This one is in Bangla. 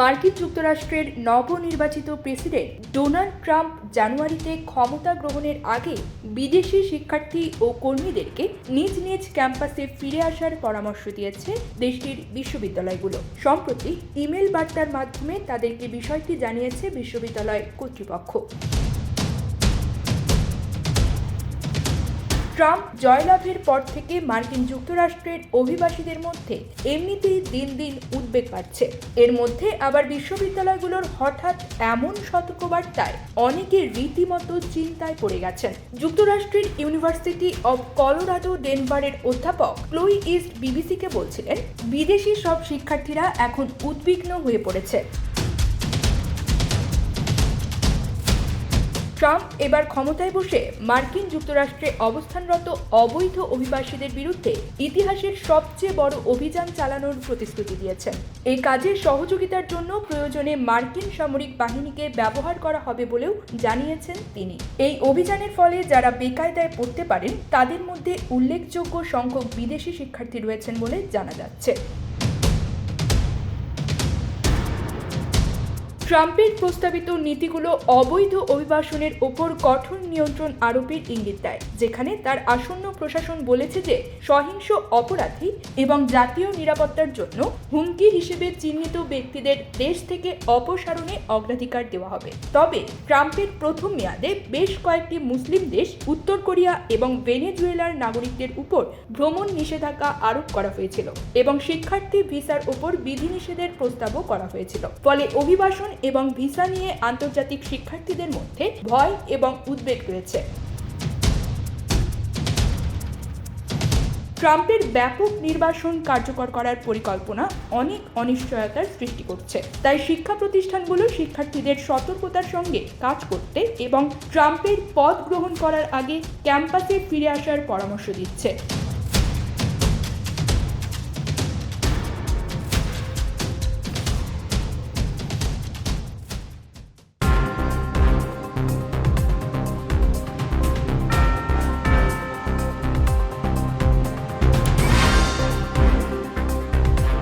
মার্কিন যুক্তরাষ্ট্রের নবনির্বাচিত প্রেসিডেন্ট ডোনাল্ড ট্রাম্প জানুয়ারিতে ক্ষমতা গ্রহণের আগে বিদেশি শিক্ষার্থী ও কর্মীদেরকে নিজ নিজ ক্যাম্পাসে ফিরে আসার পরামর্শ দিয়েছে দেশটির বিশ্ববিদ্যালয়গুলো। সম্প্রতি ইমেল বার্তার মাধ্যমে তাদেরকে বিষয়টি জানিয়েছে বিশ্ববিদ্যালয় কর্তৃপক্ষ। ট্রাম্প জয়লাভের পর থেকে মার্কিন যুক্তরাষ্ট্রের অভিবাসীদের মধ্যে এমনিতেই দিন দিন উদ্বেগ বাড়ছে। এর মধ্যে আবার বিশ্ববিদ্যালয়গুলোর হঠাৎ এমন সতর্কবার্তায় অনেকে রীতিমতো চিন্তায় পড়ে গেছেন। যুক্তরাষ্ট্রের ইউনিভার্সিটি অব কলোরাডো ডেনভারের অধ্যাপক ক্লোই ইস্ট বিবিসিকে বলছিলেন, বিদেশি সব শিক্ষার্থীরা এখন উদ্বিগ্ন হয়ে পড়েছে। ট্রাম্প এবার ক্ষমতায় বসে মার্কিন যুক্তরাষ্ট্রে অবস্থানরত অবৈধ অভিবাসীদের বিরুদ্ধে ইতিহাসের সবচেয়ে বড় অভিযান চালানোর প্রতিশ্রুতি দিয়েছেন। এই কাজে সহযোগিতার জন্য প্রয়োজনে মার্কিন সামরিক বাহিনীকে ব্যবহার করা হবে বলেও জানিয়েছেন তিনি। এই অভিযানের ফলে যারা বেকায়দায় পড়তে পারেন, তাদের মধ্যে উল্লেখযোগ্য সংখ্যক বিদেশি শিক্ষার্থী রয়েছেন বলে জানা যাচ্ছে। ট্রাম্পের প্রস্তাবিত নীতিগুলো অবৈধ অভিবাসনের ওপর কঠোর নিয়ন্ত্রণ আরোপের ইঙ্গিত দেয়, যেখানে তার আসন্ন প্রশাসন বলেছে যে সহিংস অপরাধী এবং জাতীয় নিরাপত্তার জন্য হুমকি হিসেবে চিহ্নিত ব্যক্তিদের দেশ থেকে অপসারণে অগ্রাধিকার দেওয়া হবে। তবে ট্রাম্পের প্রথম মেয়াদে বেশ কয়েকটি মুসলিম দেশ, উত্তর কোরিয়া এবং ভেনেজুয়েলার নাগরিকদের উপর ভ্রমণ নিষেধাজ্ঞা আরোপ করা হয়েছিল এবং শিক্ষার্থী ভিসার উপর বিধিনিষেধের প্রস্তাবও করা হয়েছিল। ফলে অভিবাসন এবং ভিসা নিয়ে আন্তর্জাতিক শিক্ষার্থীদের মধ্যে ভয় এবং উদ্বেগ রয়েছে। ট্রাম্পের ব্যাপক নির্বাসন কার্যকর করার পরিকল্পনা অনেক অনিশ্চয়তার সৃষ্টি করছে। তাই শিক্ষা প্রতিষ্ঠানগুলো শিক্ষার্থীদের সতর্কতার সঙ্গে কাজ করতে এবং ট্রাম্পের পদ গ্রহণ করার আগে ক্যাম্পাসে ফিরে আসার পরামর্শ দিচ্ছে।